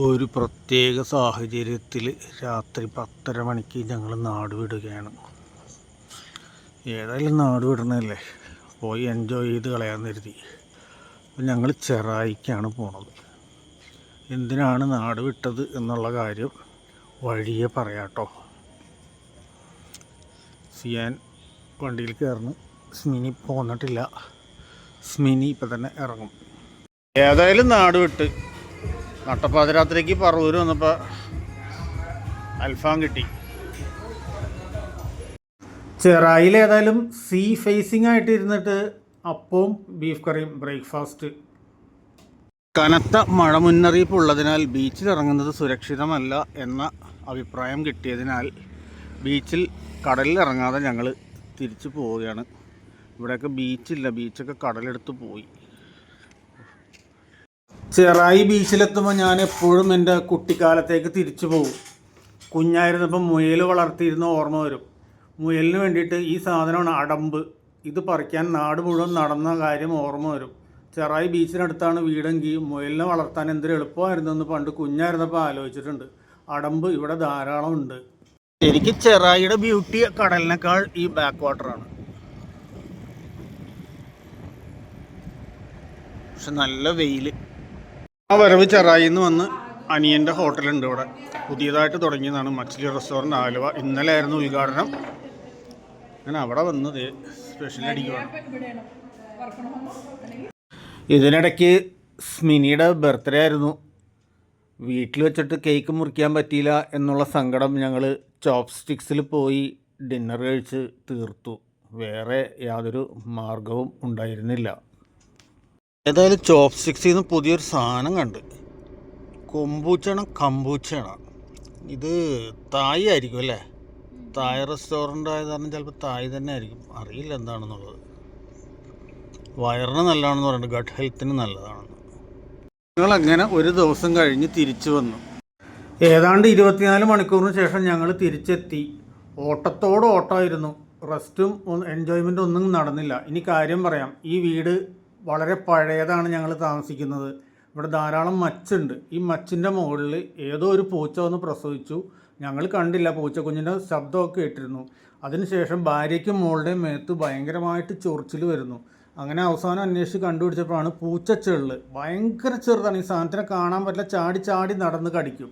ഒരു പ്രത്യേക സാഹചര്യത്തിൽ രാത്രി പത്തര മണിക്ക് ഞങ്ങൾ നാട് വിടുകയാണ്. ഏതായാലും നാട് വിടണല്ലേ? പോയി എൻജോയ് ചെയ്ത് കളയാൻ കരുതി. അപ്പം ഞങ്ങൾ ചെറായിക്കാണ് പോണത്. എന്തിനാണ് നാട് വിട്ടത് എന്നുള്ള കാര്യം വഴിയെ പറയാട്ടോ. സിയാൻ വണ്ടിയിൽ കയറുന്നു. സ്മിനി പോന്നിട്ടില്ല സ്മിനി ഇപ്പം തന്നെ ഇറങ്ങും. ഏതായാലും നാട് വിട്ട് നട്ടപ്പാതിരാത്രിക്ക് പറവൂർ വന്നപ്പോൾ അൽഫാം കിട്ടി. ചെറായിൽ ഏതായാലും സീ ഫേസിംഗ് ആയിട്ട് ഇരുന്നിട്ട് അപ്പവും ബീഫ് കറിയും ബ്രേക്ക്ഫാസ്റ്റ് കനത്ത മഴ മുന്നറിയിപ്പ് ഉള്ളതിനാൽ ബീച്ചിൽ ഇറങ്ങുന്നത് സുരക്ഷിതമല്ല എന്ന അഭിപ്രായം കിട്ടിയതിനാൽ ബീച്ചിൽ കടലിൽ ഇറങ്ങാതെ ഞങ്ങൾ തിരിച്ചു പോവുകയാണ്. ഇവിടെയൊക്കെ ബീച്ചില്ല ബീച്ചൊക്കെ കടലെടുത്ത് പോയി. ചെറായി ബീച്ചിലെത്തുമ്പോൾ ഞാൻ എപ്പോഴും എന്റെ കുട്ടിക്കാലത്തേക്ക് തിരിച്ചു പോകും. കുഞ്ഞായിരുന്നപ്പം മുയൽ വളർത്തിയിരുന്ന ഓർമ്മ വരും. മുയലിന് വേണ്ടിയിട്ട് ഈ സാധനമാണ് അടമ്പ്. ഇത് പറിക്കാൻ നാട് മുഴുവൻ നടന്ന കാര്യം ഓർമ്മ വരും. ചെറായി ബീച്ചിനടുത്താണ് വീടെങ്കിൽ മുയലിനെ വളർത്താൻ എന്തൊരു എളുപ്പമായിരുന്നു എന്ന് പണ്ട് കുഞ്ഞായിരുന്നപ്പോൾ ആലോചിച്ചിട്ടുണ്ട്. അടമ്പ് ഇവിടെ ധാരാളം ഉണ്ട്. എനിക്ക് ചെറായിയുടെ ബ്യൂട്ടി കടലിനേക്കാൾ ഈ ബാക്ക് വാട്ടറാണ് പക്ഷെ നല്ല വെയിൽ ആ വരവ് ചെറായിന്ന് വന്ന് അനിയന്റെ ഹോട്ടലുണ്ട് ഇവിടെ. പുതിയതായിട്ട് തുടങ്ങിയതാണ് മച്ചിലി റെസ്റ്റോറന്റ് ആലുവ. ഇന്നലെ ആയിരുന്നു ഉദ്ഘാടനം. ഞാൻ അവിടെ വന്നത് സ്പെഷ്യൽ അടിക്കുവാണ്. ഇതിനിടയ്ക്ക് സ്മിനിയുടെ ബർത്ത്ഡേ ആയിരുന്നു. വീട്ടിൽ വെച്ചിട്ട് കേക്ക് മുറിക്കാൻ പറ്റിയില്ല എന്നുള്ള സങ്കടം ഞങ്ങൾ ചോപ്പ് സ്റ്റിക്സിൽ പോയി ഡിന്നർ കഴിച്ച് തീർത്തു. വേറെ യാതൊരു മാർഗവും ഉണ്ടായിരുന്നില്ല. ഏതായാലും ചോപ്പ് സ്റ്റിക്സിൽ നിന്ന് പുതിയൊരു സാധനം കണ്ട്. കൊമ്പൂച്ചണം കമ്പൂച്ചണ. ഇത് തായ് ആയിരിക്കും അല്ലേ? തായ് റെസ്റ്റോറന്റ് ആയത് കാരണം ചിലപ്പോൾ തായ് തന്നെ ആയിരിക്കും. അറിയില്ല എന്താണെന്നുള്ളത്. വയറിന് നല്ലതാണെന്ന് പറയുന്നത് ഗട്ട് ഹെൽത്തിന് നല്ലതാണെന്ന്. ഞങ്ങൾ അങ്ങനെ ഒരു ദിവസം കഴിഞ്ഞ് തിരിച്ചു വന്നു. ഏതാണ്ട് ഇരുപത്തിനാല് മണിക്കൂറിന് ശേഷം ഞങ്ങൾ തിരിച്ചെത്തി. ഓട്ടത്തോട് ഓട്ടമായിരുന്നു. റെസ്റ്റും എൻജോയ്മെന്റും ഒന്നും നടന്നില്ല. ഇനി കാര്യം പറയാം. ഈ വീട് വളരെ പഴയതാണ് ഞങ്ങൾ താമസിക്കുന്നത്. ഇവിടെ ധാരാളം മച്ചുണ്ട്. ഈ മച്ചിന്റെ മുകളിൽ ഏതോ ഒരു പൂച്ച വന്ന് പ്രസവിച്ചു. ഞങ്ങൾ കണ്ടില്ല പൂച്ചക്കുഞ്ഞിന്റെ ശബ്ദമൊക്കെ കേട്ടിരുന്നു. അതിനുശേഷം ഭാര്യയ്ക്കും മോളുടെയും മേത്ത് ഭയങ്കരമായിട്ട് ചൊറിച്ചിൽ വരുന്നു. അങ്ങനെ അവസാനം അന്വേഷിച്ച് കണ്ടുപിടിച്ചപ്പോഴാണ് പൂച്ചച്ചെള്ള് ഭയങ്കര ചെറുതാണ്. ഈ സാധനത്തിനെ കാണാൻ പറ്റില്ല. ചാടി ചാടി നടന്ന് കടിക്കും.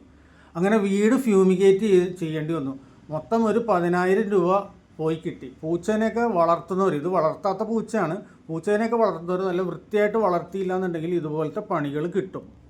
അങ്ങനെ വീട് ഫ്യൂമിഗേറ്റ് ചെയ്യേണ്ടി വന്നു. മൊത്തം ഒരു പതിനായിരം രൂപ പോയി കിട്ടി. പൂച്ചേനെയൊക്കെ വളർത്തുന്നവർ ഇത് വളർത്താത്ത പൂച്ചയാണ്. പൂച്ചേനെയൊക്കെ വളർത്തുന്നവർ നല്ല വൃത്തിയായിട്ട് വളർത്തിയില്ല എന്നുണ്ടെങ്കിൽ ഇതുപോലത്തെ പണികൾ കിട്ടും.